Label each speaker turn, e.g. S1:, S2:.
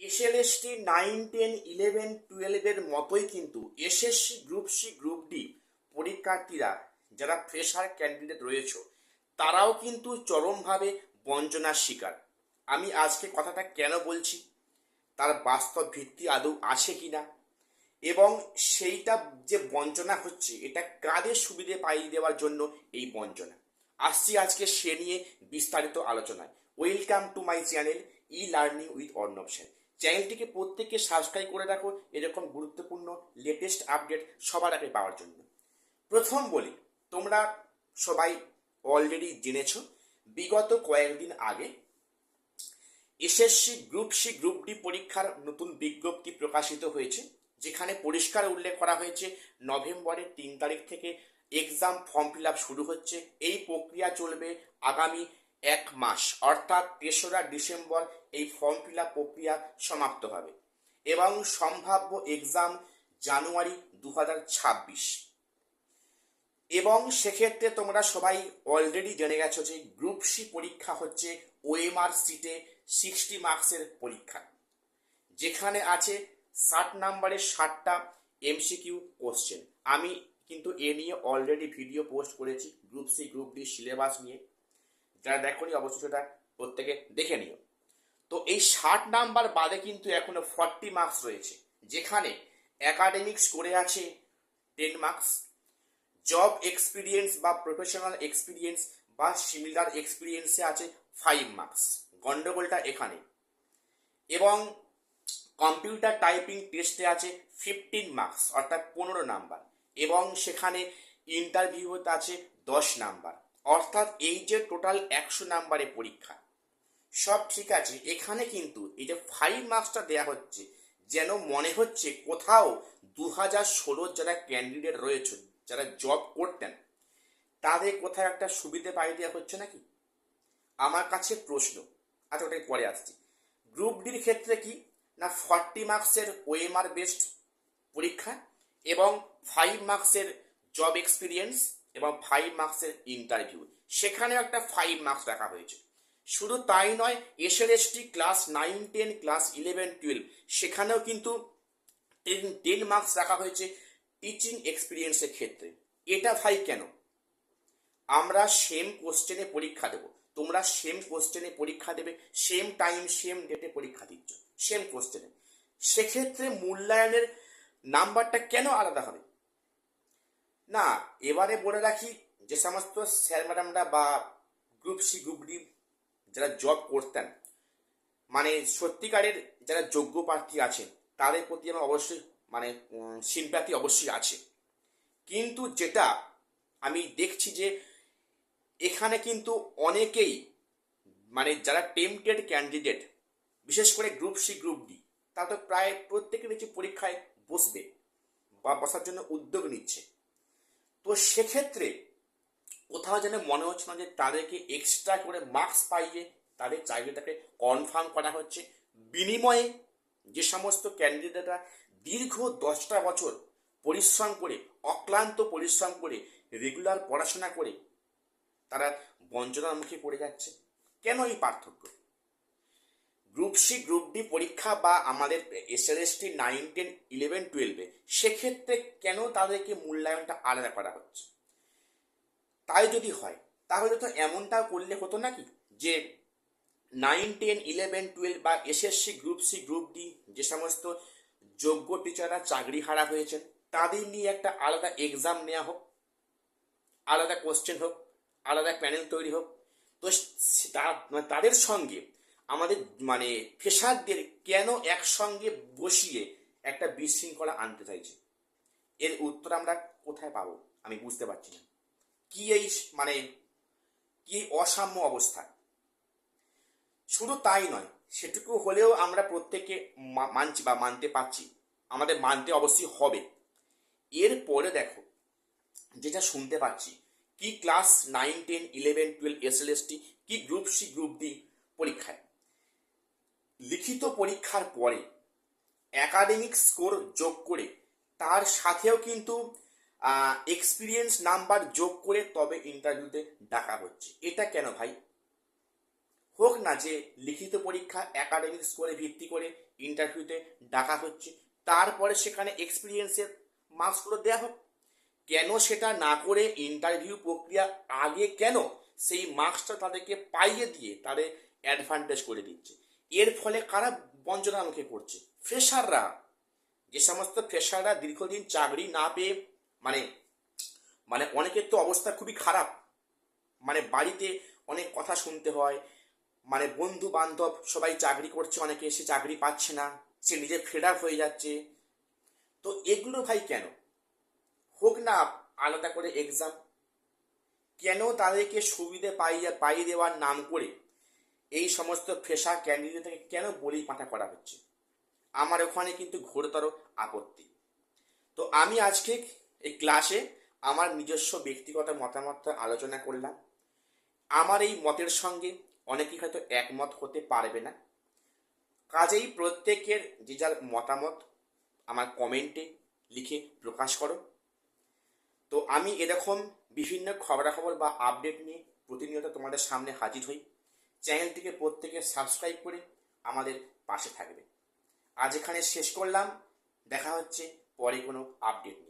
S1: SLST nine ten eleven টুয়েলভের মতোই কিন্তু SSC group C group D পরীক্ষার্থীরা, যারা ফ্রেশার ক্যান্ডিডেট রয়েছে, তারাও কিন্তু চরমভাবে বঞ্চনার শিকার। আমি আজকে কথাটা কেন বলছি? তার বাস্তব ভিত্তি আদৌ আছে কিনা? এবং সেইটা যে বঞ্চনা হচ্ছে, এটা কাদের সুবিধে পাইয়ে দেওয়ার জন্য এই বঞ্চনা? আসছি আজকে সে নিয়ে বিস্তারিত আলোচনায়। Welcome to my channel e learning with Arnab Sen চ্যানেলটিকে প্রত্যেককে সাবস্ক্রাইব করে রাখো। এরকম গুরুত্বপূর্ণ লেটেস্ট আপডেট সবার আগে পাওয়ার জন্য। প্রথম বলি, তোমরা সবাই অলরেডি জেনেছ, বিগত কয়েকদিন আগে SSC group C group D পরীক্ষার নতুন বিজ্ঞপ্তি প্রকাশিত হয়েছে, যেখানে পরিষ্কার উল্লেখ করা হয়েছে, নভেম্বরের তিন তারিখ থেকে এক্সাম ফর্ম ফিল আপ শুরু হচ্ছে, এই প্রক্রিয়া চলবে আগামী এক মাস। অর্থাৎ তেসরা ডিসেম্বর এই ফর্ম ফিল প্রক্রিয়া সমাপ্ত হবে এবং সম্ভাব্য এক্সাম জানুয়ারি দু এবং সেক্ষেত্রে তোমরা সবাই অলরেডি জেনে গেছো যে গ্রুপ সি পরীক্ষা হচ্ছে ওএমআর সিটে সিক্সটি মার্কসের পরীক্ষা। যেখানে আছে ষাট নাম্বারের ষাটটা এমসিকিউ কোশ্চেন আমি কিন্তু এ নিয়ে অলরেডি ভিডিও পোস্ট করেছি group C group D syllabus নিয়ে। যারা দেখোনি, অবশ্যই সেটা প্রত্যেকে দেখে নিও। তো এই ষাট নাম্বার বাদে কিন্তু এখনও ফর্টি মার্কস রয়েছে, যেখানে একাডেমিক্স করে আছে টেন মার্কস জব এক্সপিরিয়েন্স বা প্রফেশনাল এক্সপিরিয়েন্স বা সিমিলার এক্সপিরিয়েন্সে আছে ফাইভ মার্কস গন্ডগোলটা এখানে। এবং কম্পিউটার টাইপিং টেস্টে আছে ফিফটিন মার্কস অর্থাৎ পনেরো নাম্বার। এবং সেখানে ইন্টারভিউতে আছে দশ নাম্বার। অর্থাৎ এই যে টোটাল একশো নাম্বারে পরীক্ষা, সব ঠিক আছে, এখানে কিন্তু এই যে ফাইভ মার্কসটা দেওয়া হচ্ছে, যেন মনে হচ্ছে কোথাও দু হাজার ষোলোর যারা ক্যান্ডিডেট রয়েছে, যারা জব করতেন, তাদের কোথাও একটা সুবিধে পাই দেওয়া হচ্ছে নাকি? আমার কাছে প্রশ্ন আচ্ছা ওটাই পরে আসছি। গ্রুপ ডির ক্ষেত্রে কি? না ফর্টি মার্কসের ওএমআর বেসড পরীক্ষা এবং ফাইভ মার্কসের জব এক্সপিরিয়েন্স এবং ফাইভ মার্কসের ইন্টারভিউ সেখানেও একটা ফাইভ মার্কস রাখা হয়েছে। শুধু তাই নয় SLST class nine ten class eleven twelve সেখানেও কিন্তু টেন টেন মার্কস রাখা হয়েছে টিচিং এক্সপিরিয়েন্সের ক্ষেত্রে। এটা ভাই কেন? আমরা সেম কোশ্চেনে পরীক্ষা দেব। তোমরা সেম কোশ্চেনে পরীক্ষা দেবে সেম টাইম সেম ডেটে পরীক্ষা দিচ্ছ। সেম কোশ্চেনে সেক্ষেত্রে মূল্যায়নের নাম্বারটা কেন আলাদা হবে? না, এবারে বলে রাখি যে সমস্ত স্যার ম্যাডামরা বা গ্রুপ সি গ্রুপ ডি যারা জব করতেন মানে সত্যিকারের যারা যোগ্য প্রার্থী আছেন, তাদের প্রতি আমার অবশ্যই মানে সিম্প্যাথি অবশ্যই আছে। কিন্তু যেটা আমি দেখছি যে এখানে কিন্তু অনেকেই মানে যারা টেম্পটেড ক্যান্ডিডেট বিশেষ করে গ্রুপ সি গ্রুপ ডি তা তো প্রায় প্রত্যেকের নিচে পরীক্ষায় বসবে বা বসার জন্য উদ্যোগ নিচ্ছে। তো সেক্ষেত্রে কোথাও যেন মনে হচ্ছে না যে তাদেরকে এক্সট্রা করে মার্কস পাইয়ে তাদের চাকরিটাকে কনফার্ম করা হচ্ছে। বিনিময়ে যে সমস্ত ক্যান্ডিডেটরা দীর্ঘ দশটা বছর পরিশ্রম করে, অক্লান্ত পরিশ্রম করে রেগুলার পড়াশোনা করে, তারা বঞ্চনার মুখে পড়ে যাচ্ছে। কেন এই পার্থক্য? গ্রুপ সি গ্রুপ ডি পরীক্ষা বা আমাদের এসএলএসটি নাইন টেন ইলেভেন টুয়েলভে সেক্ষেত্রে কেন তাদেরকে মূল্যায়নটা আলাদা করা হচ্ছে? তাই যদি হয়, তাহলে তো এমনটাও করলে হতো নাকি? যে নাইন টেন ইলেভেন টুয়েলভ বা SSC group C group D যে সমস্ত যোগ্য টিচাররা চাকরি হারা হয়েছেন, তাদের নিয়ে একটা আলাদা এক্সাম নেওয়া হোক, আলাদা কোশ্চেন হোক, আলাদা প্যানেল তৈরি হোক। তো তাদের সঙ্গে আমাদের মানে ফেসারদের কেন একসঙ্গে বসিয়ে একটা বিশৃঙ্খলা আনতে চাইছে? এর উত্তর আমরা কোথায় পাবো? আমি বুঝতে পারছি না। কি এই মানে কি অসাম্য অবস্থা? শুধু তাই নয়, সেটুকু হলেও আমরা প্রত্যেকে মানছি বা মানতে পারছি। আমাদের মানতে অবশ্যই হবে। এরপরে দেখো, যেটা শুনতে পাচ্ছি, কি class nine, ten, eleven, twelve S L S T কি গ্রুপ সি, গ্রুপ ডি পরীক্ষায়? লিখিত পরীক্ষার পরে একাডেমিক স্কোর যোগ করে, তার সাথেও কিন্তু এক্সপিরিয়েন্স নাম্বার যোগ করে তবে ইন্টারভিউতে ডাকা হচ্ছে। এটা কেন ভাই? হোক না যে লিখিত পরীক্ষা একাডেমিক স্কোরে ভিত্তি করে ইন্টারভিউতে ডাকা হচ্ছে, তারপরে সেখানে এক্সপিরিয়েন্সের মার্কসগুলো দেওয়া হোক। কেন সেটা না করে ইন্টারভিউ প্রক্রিয়া আগে কেন সেই মার্কসটা তাদেরকে পাইয়ে দিয়ে তাদের অ্যাডভান্টেজ করে দিচ্ছে? এর ফলে কারা বঞ্চনার মুখে পড়ছে ফ্রেশাররা যে সমস্ত ফ্রেশাররা দীর্ঘদিন চাকরি না পেয়ে মানে মানে অনেকের তো অবস্থা খুবই খারাপ। মানে বাড়িতে অনেক কথা শুনতে হয় মানে বন্ধু বান্ধব সবাই চাকরি করছে, অনেকে সে চাকরি পাচ্ছে না, সে নিজে ফেড হয়ে যাচ্ছে। তো এগুলো ভাই কেন? হোক না, আলাদা করে এক্সাম কেন তাদেরকে সুবিধে পাইয়ে পাইয়ে দেওয়ার নাম করে এই সমস্ত ফ্রেশার ক্যান্ডিডেটকে কেন বলি পাঠা করা হচ্ছে? আমার ওখানে কিন্তু ঘোরতর আপত্তি। তো আমি আজকে এই ক্লাসে আমার নিজস্ব ব্যক্তিগত মতামত আলোচনা করলাম। আমার এই মতের সঙ্গে অনেকেই হয়তো একমত হতে পারবে না। কাজেই প্রত্যেকের যে যার মতামত আমার কমেন্টে লিখে প্রকাশ করো। তো আমি এরকম বিভিন্ন খবরাখবর বা আপডেট নিয়ে প্রতিনিয়ত তোমাদের সামনে হাজির হই। চ্যানেলটিকে প্রত্যেকে সাবস্ক্রাইব করে আমাদের পাশে থাকবে। আজ এখানে শেষ করলাম। দেখা হচ্ছে পরে কোনো আপডেট নিয়ে।